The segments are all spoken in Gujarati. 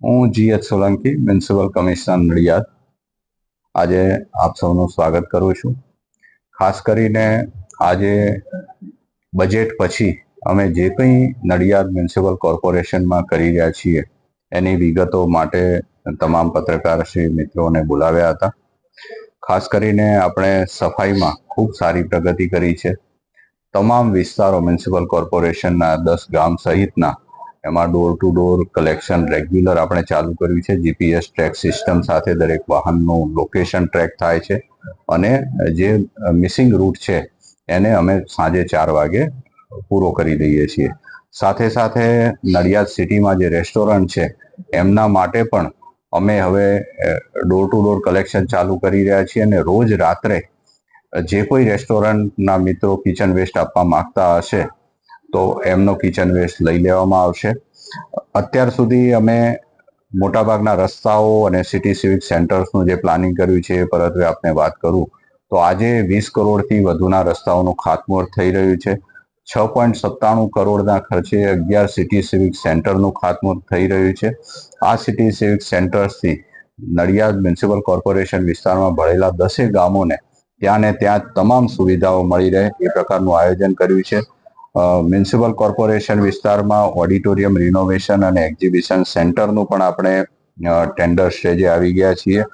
હું G H Solanki, municipal commissioner Nadiad. આજે આપ સૌનું સ્વાગત કરું છું. ખાસ કરીને આજે બજેટ પછી અમે જે કંઈ નડિયાદ મ્યુનિસિપલ કોર્પોરેશનમાં કરી રહ્યા છીએ, એની વિગતો માટે તમામ પત્રકારશ્રી મિત્રોને બોલાવ્યા હતા. ખાસ કરીને આપણે સફાઈમાં ખૂબ સારી પ્રગતિ કરી છે. તમામ વિસ્તારો મ્યુનિસિપલ કોર્પોરેશનના દસ ગામ સહિતના એમાં door to door collection regular આપણે ચાલુ કર્યું છે. જીપીએસ ટ્રેક સિસ્ટમ સાથે દરેક વાહનનું લોકેશન ટ્રેક થાય છે. અને જે મિસિંગ રૂટ છે, એને અમે સાંજે ચાર વાગે પૂરો કરી દઈએ છીએ. સાથે સાથે નડિયાદ સિટીમાં જે રેસ્ટોરન્ટ છે, એમના માટે પણ અમે હવે ડોર ટુ ડોર કલેક્શન ચાલુ કરી રહ્યા છીએ અને રોજ રાત્રે જે કોઈ રેસ્ટોરન્ટના મિત્રો કિચન વેસ્ટ આપવા માંગતા હશે તો એમનો કિચન વેસ્ટ લઈ લેવામાં આવશે. અત્યાર સુધી અમે મોટાભાગના રસ્તાઓ અને સિટી સિવિક સેન્ટર્સનું જે પ્લાનિંગ કર્યું છે એ પરત્વે આપને વાત કરું, તો આજે વીસ કરોડથી વધુના રસ્તાઓનું ખાતમુહૂર્ત થઈ રહ્યું છે. છ પોઈન્ટ સત્તાણું કરોડના ખર્ચે અગિયાર સિટી સિવિક સેન્ટરનું ખાતમુહૂર્ત થઈ રહ્યું છે. આ સિટી સિવિક સેન્ટર્સથી નડિયાદ મ્યુનિસિપલ કોર્પોરેશન વિસ્તારમાં ભળેલા દસેક ગામોને ત્યાં ને ત્યાં તમામ સુવિધાઓ મળી રહે એ પ્રકારનું આયોજન કર્યું છે. મ્યુનિસિપલ કોર્પોરેશન વિસ્તારમાં ઓડિટોરિયમ રિનોવેશન અને એક્ઝિબિશન સેન્ટરનું પણ આપણે ટેન્ડર સ્ટેજે આવી ગયા છીએ.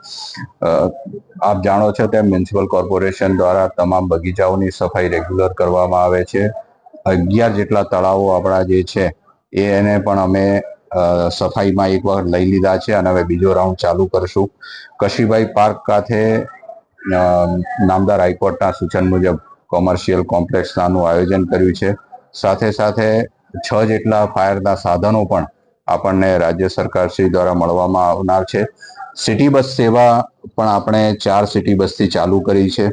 આપ જાણો છો તેમ મ્યુનિસિપલ કોર્પોરેશન દ્વારા તમામ બગીચાઓની સફાઈ રેગ્યુલર કરવામાં આવે છે. અગિયાર જેટલા તળાવો આપણા જે છે એને પણ અમે સફાઈમાં એક વાર લઈ લીધા છે અને હવે બીજો રાઉન્ડ ચાલુ કરશું. કશીભાઈ પાર્ક ખાતે નામદાર હાઈકોર્ટના સૂચન મુજબ કોમર્શિયલ કોમ્પ્લેક્સનાનું આયોજન કર્યું છે. સાથે સાથે છ જેટલા ફાયરના સાધનો પણ આપણને રાજ્ય સરકાર શ્રી દ્વારા મળવામાં આવનાર છે. સિટી બસ સેવા પણ આપણે ચાર સિટી બસથી ચાલુ કરી છે.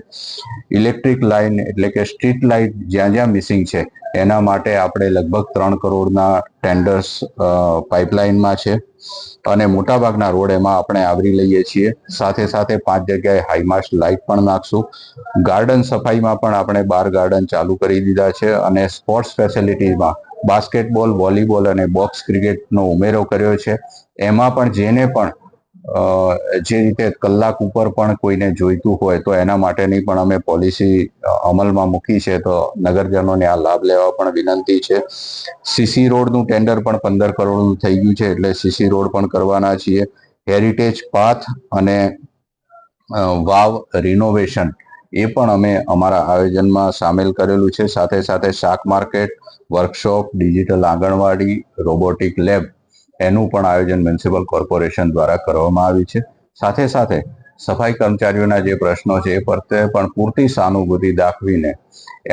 ઇલેક્ટ્રિક લાઇન એટલે કે સ્ટ્રીટ લાઇટ જ્યાં જ્યાં મિસિંગ છે, એના માટે આપણે લગભગ ત્રણ કરોડના ટેન્ડર્સ પાઇપલાઇનમાં છે. અને મોટાભાગના રોડ એમાં આપણે આવરી લઈએ છીએ. સાથે સાથે પાંચ જગ્યાએ હાઈમાસ્ટ લાઇટ પણ નાખશું. ગાર્ડન સફાઈમાં પણ આપણે બાર ગાર્ડન ચાલુ કરી દીધા છે અને સ્પોર્ટ્સ ફેસિલિટીમાં બાસ્કેટબોલ વોલીબોલ અને બોક્સ ક્રિકેટનો ઉમેરો કર્યો છે. એમાં પણ જેને પણ જે રીતે કલાક ઉપર પણ કોઈને જોઈતું હોય તો એના માટેની પણ અમે પોલિસી અમલમાં મૂકી છે. તો નગરજનોને આ લાભ લેવા પણ વિનંતી છે. સીસી રોડનું ટેન્ડર પણ પંદર કરોડનું થઈ ગયું છે, એટલે સીસી રોડ પણ કરવાના છીએ. હેરિટેજ પાથ અને વાવ રિનોવેશન એ પણ અમે અમારા આયોજનમાં સામેલ કરેલું છે. સાથે સાથે શાક market workshop digital anganwadi robotic lab એનું પણ આયોજન મ્યુનિસિપલ કોર્પોરેશન દ્વારા કરવામાં આવ્યું છે. સાથે સાથે સફાઈ કર્મચારીઓના જે પ્રશ્નો છે, એ પ્રત્યે પણ પૂરતી સહાનુભૂતિ દાખવીને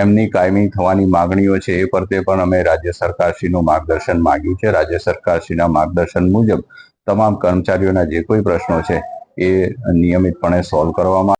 એમની કાયમી થવાની માગણીઓ છે, એ પ્રત્યે પણ અમે રાજ્ય સરકારશ્રીનું માર્ગદર્શન માગ્યું છે. રાજ્ય સરકારશ્રીના માર્ગદર્શન મુજબ તમામ કર્મચારીઓના જે કોઈ પ્રશ્નો છે, એ નિયમિતપણે સોલ્વ કરવામાં